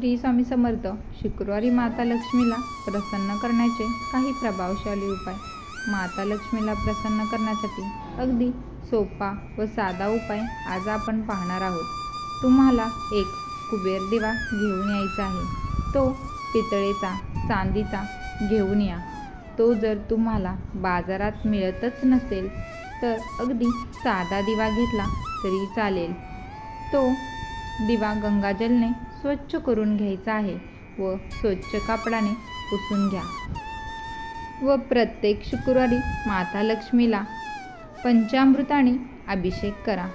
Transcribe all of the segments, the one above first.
श्री स्वामी समर्थ शुक्रवारी माता लक्ष्मीला प्रसन्न करण्याचे काही प्रभावशाली उपाय. माता लक्ष्मीला प्रसन्न करण्यासाठी अगदी सोपा व साधा उपाय आज आपण पाहणार आहोत. तुम्हाला एक कुबेर दिवा घेऊन यायचा आहे. तो पितळेचा चांदीचा घेऊन या. तो जर तुम्हाला बाजारात मिळतच नसेल तर अगदी साधा दिवा घेतला तरी चालेल. तो दिवा गंगाजलने स्वच्छ करून घ्यायचा आहे व स्वच्छ कापडाने पुसून घ्या. व प्रत्येक शुक्रवारी माता लक्ष्मीला पंचामृताने अभिषेक करा.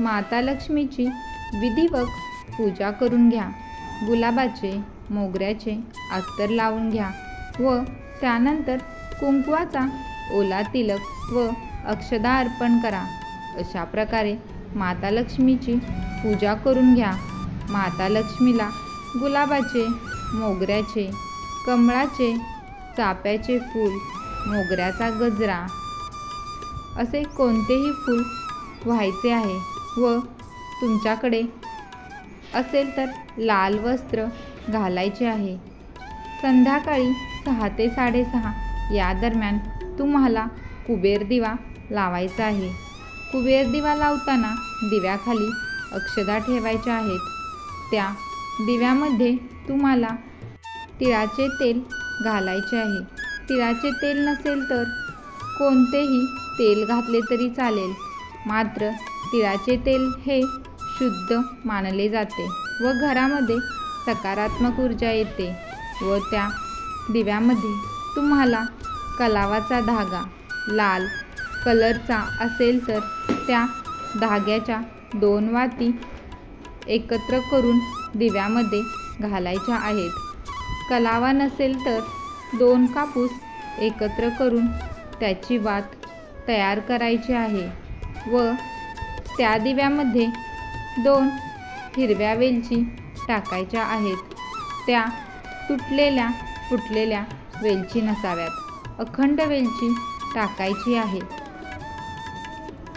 माता लक्ष्मीची विधिवत पूजा करून घ्या. गुलाबाचे मोगऱ्याचे अत्तर लावून घ्या व त्यानंतर कुंकवाचा ओला तिलक व अक्षदा अर्पण करा. अशा प्रकारे माता लक्ष्मीची पूजा करून घ्या. माता लक्ष्मीला गुलाबाचे मोगऱ्याचे कमळाचे चाप्याचे फूल मोगऱ्याचा गजरा असे कोणतेही फूल व्हायचे आहे व तुमच्याकडे असेल तर लाल वस्त्र घालायचे आहे. संध्याकाळी सहा ते साडेसहा या दरम्यान तुम्हाला कुबेर दिवा लावायचा आहे. कुबेर दिवा लावताना दिव्याखाली अक्षदा ठेवायच्या आहेत. त्या दिव्यामध्ये तुम्हाला तिळाचे तेल घालायचे आहे. तिळाचे तेल नसेल तर कोणतेही तेल घातले तरी चालेल. मात्र तिळाचे तेल हे शुद्ध मानले जाते व घरामध्ये सकारात्मक ऊर्जा येते व त्या दिव्यामध्ये तुम्हाला कलावाचा धागा लाल कलरचा असेल तर त्या धाग्याच्या दोन वाती एकत्र करून दिव्यामध्ये घालायच्या आहेत. कलावा नसेल तर दोन कापूस एकत्र करून त्याची वात तयार करायची आहे व त्या दिव्यामध्ये दोन हिरव्या वेलची टाकायच्या आहेत. त्या तुटलेल्या फुटलेल्या वेलची नसाव्यात. अखंड वेलची टाकायची आहे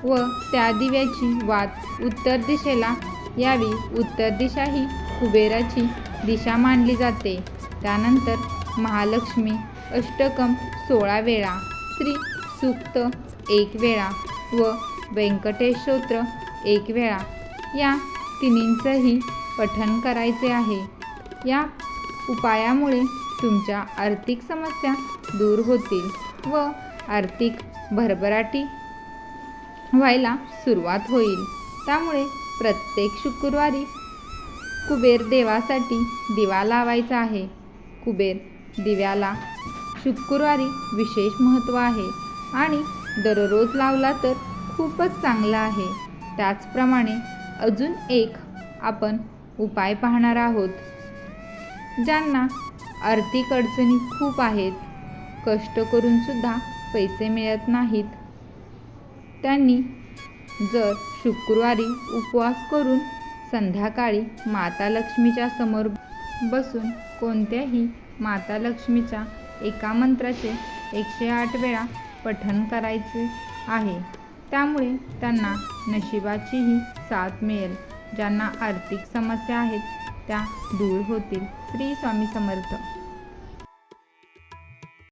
व त्या दिव्याची वात उत्तर दिशेला यावी उत्तर दिशा ही कुबेराची दिशा मानली जाते. त्यानंतर महालक्ष्मी अष्टकम सोळा वेळा श्री सूक्त एक वेळा व व्यंकटेश स्तोत्र एक वेळा या तिन्हींचंही पठन करायचे आहे. या उपायामुळे तुमच्या आर्थिक समस्या दूर होतील व आर्थिक भरभराटी व्हायला सुरुवात होईल. त्यामुळे प्रत्येक शुक्रवारी कुबेर देवासाठी दिवा लावायचा आहे. कुबेर दिव्याला शुक्रवारी विशेष महत्त्व आहे आणि दररोज लावला तर खूपच चांगला आहे. त्याचप्रमाणे अजून एक आपण उपाय पाहणार आहोत. ज्यांना आर्थिक अडचणी खूप आहेत कष्ट करूनसुद्धा पैसे मिळत नाहीत. त्यांनी जर शुक्रवारी उपवास करून संध्याकाळी माता लक्ष्मीच्या समोर बसून कोणत्याही माता लक्ष्मीच्या एका मंत्राचे एकशे आठ वेळा पठण करायचे आहे. त्यामुळे त्यांना नशिबाचीही साथ मिळेल. ज्यांना आर्थिक समस्या आहेत त्या दूर होतील. श्री स्वामी समर्थ.